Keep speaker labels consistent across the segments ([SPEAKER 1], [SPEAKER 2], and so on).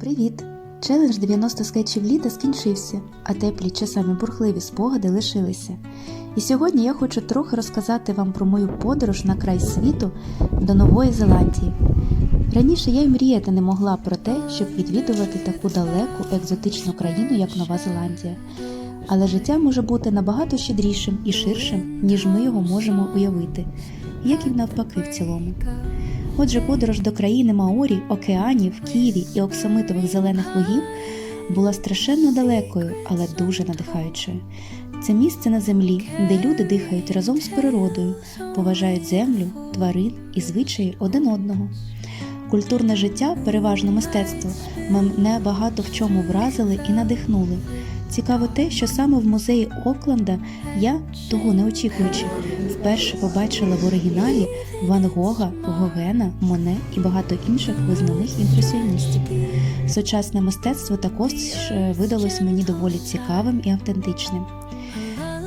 [SPEAKER 1] Привіт! Челендж 90 скетчів літа скінчився, а теплі часами бурхливі спогади лишилися. І сьогодні я хочу трохи розказати вам про мою подорож на край світу до Нової Зеландії. Раніше я й мріяти не могла про те, щоб відвідувати таку далеку екзотичну країну, як Нова Зеландія. Але життя може бути набагато щедрішим і ширшим, ніж ми його можемо уявити, як і навпаки в цілому. Отже, подорож до країни Маорі, океанів, Ківі і оксамитових зелених лугів була страшенно далекою, але дуже надихаючою. Це місце на землі, де люди дихають разом з природою, поважають землю, тварин і звичаї один одного. Культурне життя, переважно мистецтво, мене багато в чому вразили і надихнули. Цікаво те, що саме в музеї Окленда я, того не очікуючи, вперше побачила в оригіналі Ван Гога, Гогена, Моне і багато інших визнаних імпресіоністів. Сучасне мистецтво також е, видалось мені доволі цікавим і автентичним.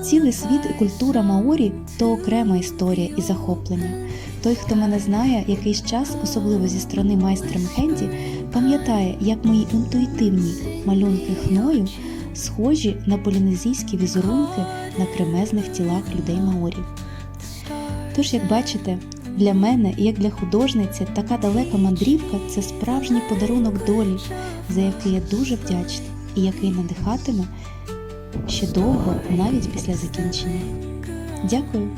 [SPEAKER 1] Цілий світ і культура Маорі то окрема історія і захоплення. Той, хто мене знає якийсь час, особливо зі сторони майстра Мехенді, пам'ятає, як мої інтуїтивні малюнки хною схожі на полінезійські візерунки на кремезних тілах людей Маорі. Тож, як бачите, для мене, як для художниці, така далека мандрівка це справжній подарунок долі, за який я дуже вдячна і який надихатиме ще довго, навіть після закінчення. Дякую!